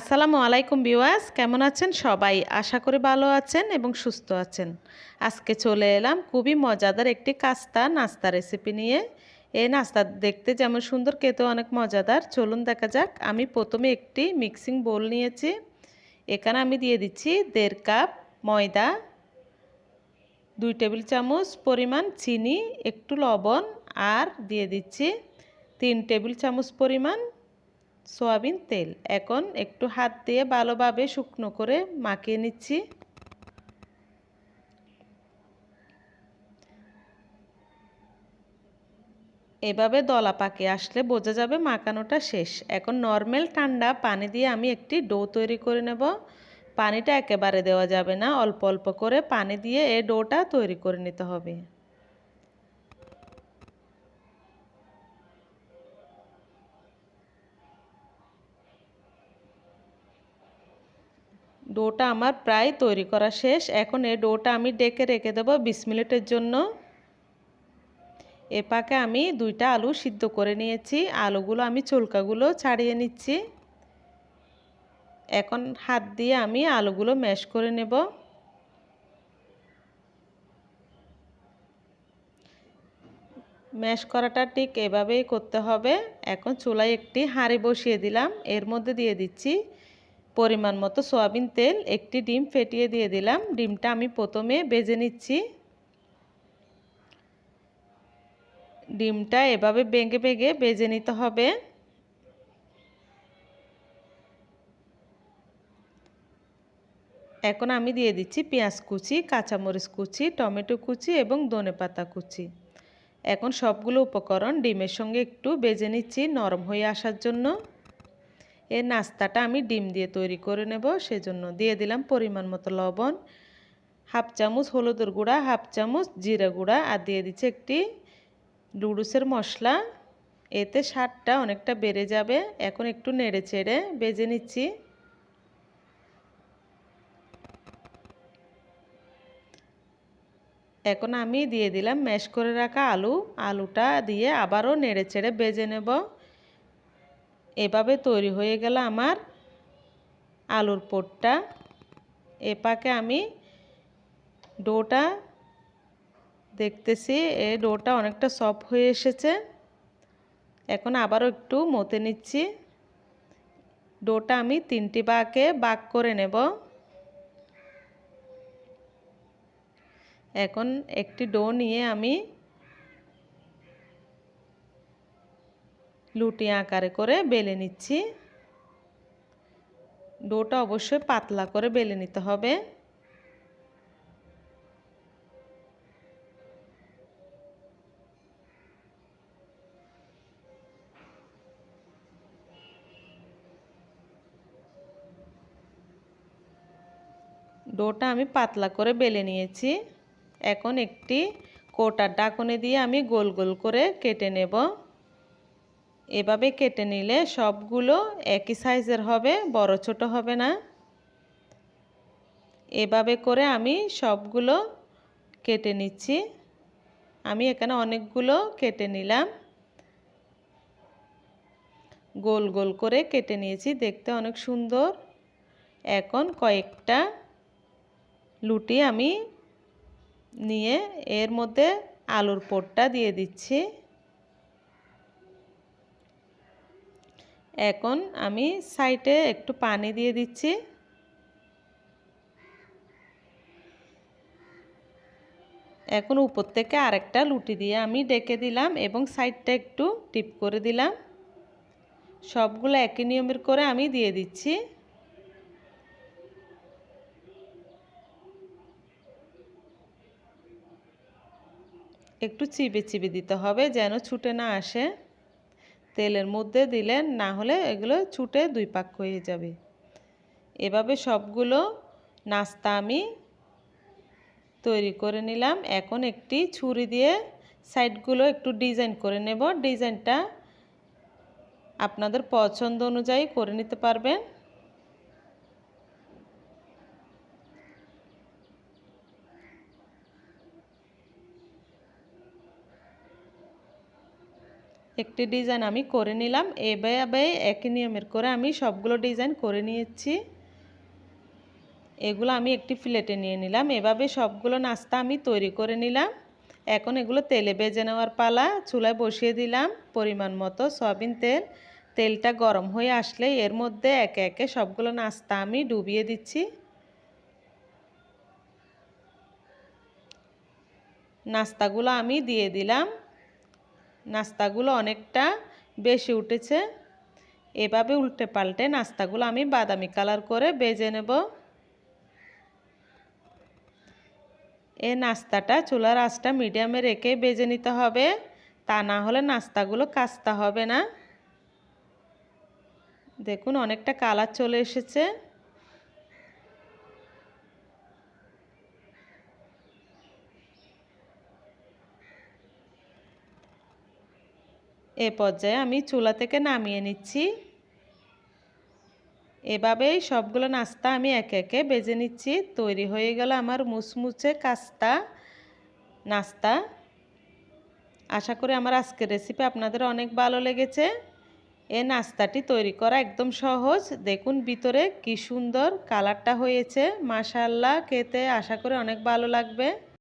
আসসালামু আলাইকুম বিওয়াস কেমন আছেন সবাই? আশা করি ভালো আছেন এবং সুস্থ আছেন। আজকে চলে এলাম খুবই মজাদার একটি কাস্তা নাস্তা রেসিপি নিয়ে। এই নাস্তা দেখতে যেমন সুন্দর, খেতেও অনেক মজাদার। চলুন দেখা যাক, আমি প্রথমে একটি মিক্সিং বোল নিয়েছি। এখানে আমি দিয়ে দিচ্ছি দেড় কাপ ময়দা, দুই টেবিল চামচ পরিমাণ চিনি, একটু লবণ, আর দিয়ে দিচ্ছি তিন টেবিল চামচ পরিমাণ সয়াবিন তেল। এখন একটু হাত দিয়ে ভালোভাবে শুকনো করে মাখিয়ে নিচ্ছি। এভাবে দলা পাকে আসলে বোঝা যাবে মাখানোটা শেষ। এখন নর্মাল ঠান্ডা পানি দিয়ে আমি একটি ডো তৈরি করে নেব। পানিটা একেবারে দেওয়া যাবে না, অল্প অল্প করে পানি দিয়ে এই ডোটা তৈরি করে নিতে হবে। ডোটা আমার প্রায় তৈরি করা শেষ। এখন এই ডোটা আমি ডেকে রেখে দেবো বিশ মিনিটের জন্য। এ পাকে আমি দুইটা আলু সিদ্ধ করে নিয়েছি। আলুগুলো আমি চুলকাগুলো ছাড়িয়ে নিচ্ছি। এখন হাত দিয়ে আমি আলুগুলো ম্যাশ করে নেব। ম্যাশ করাটা ঠিক এভাবেই করতে হবে। এখন চুলায় একটি হাঁড়ি বসিয়ে দিলাম। এর মধ্যে দিয়ে দিচ্ছি পরিমাণ মতো সয়াবিন তেল, একটি ডিম ফেটিয়ে দিয়ে দিলাম। ডিমটা আমি প্রথমে বেজে নিচ্ছি। ডিমটা এভাবে বেঁকে বেঁকে বেজে নিতে হবে। এখন আমি দিয়ে দিচ্ছি পেঁয়াজ কুচি, কাঁচামরিচ কুচি, টমেটো কুচি এবং ধনে পাতা কুচি। এখন সবগুলো উপকরণ ডিমের সঙ্গে একটু বেজে নিচ্ছি নরম হয়ে আসার জন্য। এই নাস্তাটা আমি ডিম দিয়ে তৈরি করে নেব, সেজন্য দিয়ে দিলাম পরিমাণ মতো লবণ, হাফ চামচ হলুদের গুঁড়া, হাফ চামচ জিরা গুঁড়া, আর দিয়ে দিচ্ছি একটি লুডুসের মশলা। এতে স্বাদটা অনেকটা বেড়ে যাবে। এখন একটু নেড়ে চেড়ে বেজে নিচ্ছি। এখন আমি দিয়ে দিলাম ম্যাশ করে রাখা আলু। আলুটা দিয়ে আবারও নেড়ে চেড়ে বেজে নেব। এভাবে তৈরি হয়ে গেল আমার আলুর পোটটা। এ পাকে আমি ডোটা দেখতেছি, এ ডোটা অনেকটা সফট হয়ে এসেছে। এখন আবারও একটু মতে নিচ্ছি। ডোটা আমি তিনটি বাকে বাক করে নেব। এখন একটি ডো নিয়ে আমি লুটি আকারে করে বেলে নিচ্ছি। ডোটা অবশ্যই পাতলা করে বেলে নিতে হবে। ডোটা আমি পাতলা করে বেলে নিয়েছি। এখন একটি কোটার ডাকনে দিয়ে আমি গোল গোল করে কেটে নেব। এভাবে কেটে নিলে সবগুলো একই সাইজের হবে, বড় ছোট হবে না। এভাবে করে আমি সবগুলো কেটে নিচ্ছি। আমি এখানে অনেকগুলো কেটে নিলাম। গোল গোল করে কেটে নিয়েছি, দেখতে অনেক সুন্দর। এখন কয়েকটা লুটি আমি নিয়ে এর মধ্যে আলুর পোটটা দিয়ে দিচ্ছি। এখন আমি সাইডে একটু পানি দিয়ে দিচ্ছি। এখন উপর থেকে আরেকটা লুটি দিয়ে আমি ডেকে দিলাম এবং সাইডটা একটু টিপ করে দিলাম। সবগুলো একই নিয়মের করে আমি দিয়ে দিচ্ছি। একটু চিবে চিবে দিতে হবে যেন ছুটে না আসে। তেলের মধ্যে দিলেন, না হলে এগুলো ছুটে দুই পাক হয়ে যাবে। এভাবে সবগুলো নাস্তা আমি তৈরি করে নিলাম। এখন একটি ছুরি দিয়ে সাইডগুলো একটু ডিজাইন করে নেব। ডিজাইনটা আপনাদের পছন্দ অনুযায়ী করে নিতে পারবেন। একটি ডিজাইন আমি করে নিলাম। এ এভাবে একই নিয়মের করে আমি সবগুলো ডিজাইন করে নিয়েছি। এগুলো আমি একটি প্লেটে নিয়ে নিলাম। এভাবে সবগুলো নাস্তা আমি তৈরি করে নিলাম। এখন এগুলো তেলে বেজে নেওয়ার পালা, চুলায় বসিয়ে দিলাম পরিমাণ মতো সয়াবিন তেল। তেলটা গরম হয়ে আসলে এর মধ্যে একে একে সবগুলো নাস্তা আমি ডুবিয়ে দিচ্ছি। নাস্তাগুলো আমি দিয়ে দিলাম। নাস্তাগুলো অনেকটা বেশি উঠেছে। এভাবে উল্টে পাল্টে নাস্তাগুলো আমি বাদামি কালার করে বেজে নেব। এই নাস্তাটা চুলার আঁচটা মিডিয়ামে রেখে বেজে নিতে হবে। তা না হলে নাস্তাগুলো কাস্তা হবে না। দেখুন, অনেকটা কালার চলে এসেছে। এ পর্যায়ে আমি চুলা থেকে নামিয়ে নিচ্ছি। এভাবেই সবগুলো নাস্তা আমি একে একে বেজে নিচ্ছি। তৈরি হয়ে গেল আমার মুচমুচে কাস্তা নাস্তা। আশা করি আমার আজকের রেসিপি আপনাদের অনেক ভালো লেগেছে। এ নাস্তাটি তৈরি করা একদম সহজ। দেখুন ভিতরে কি সুন্দর কালারটা হয়েছে। মাশাল্লাহ খেতে আশা করি অনেক ভালো লাগবে।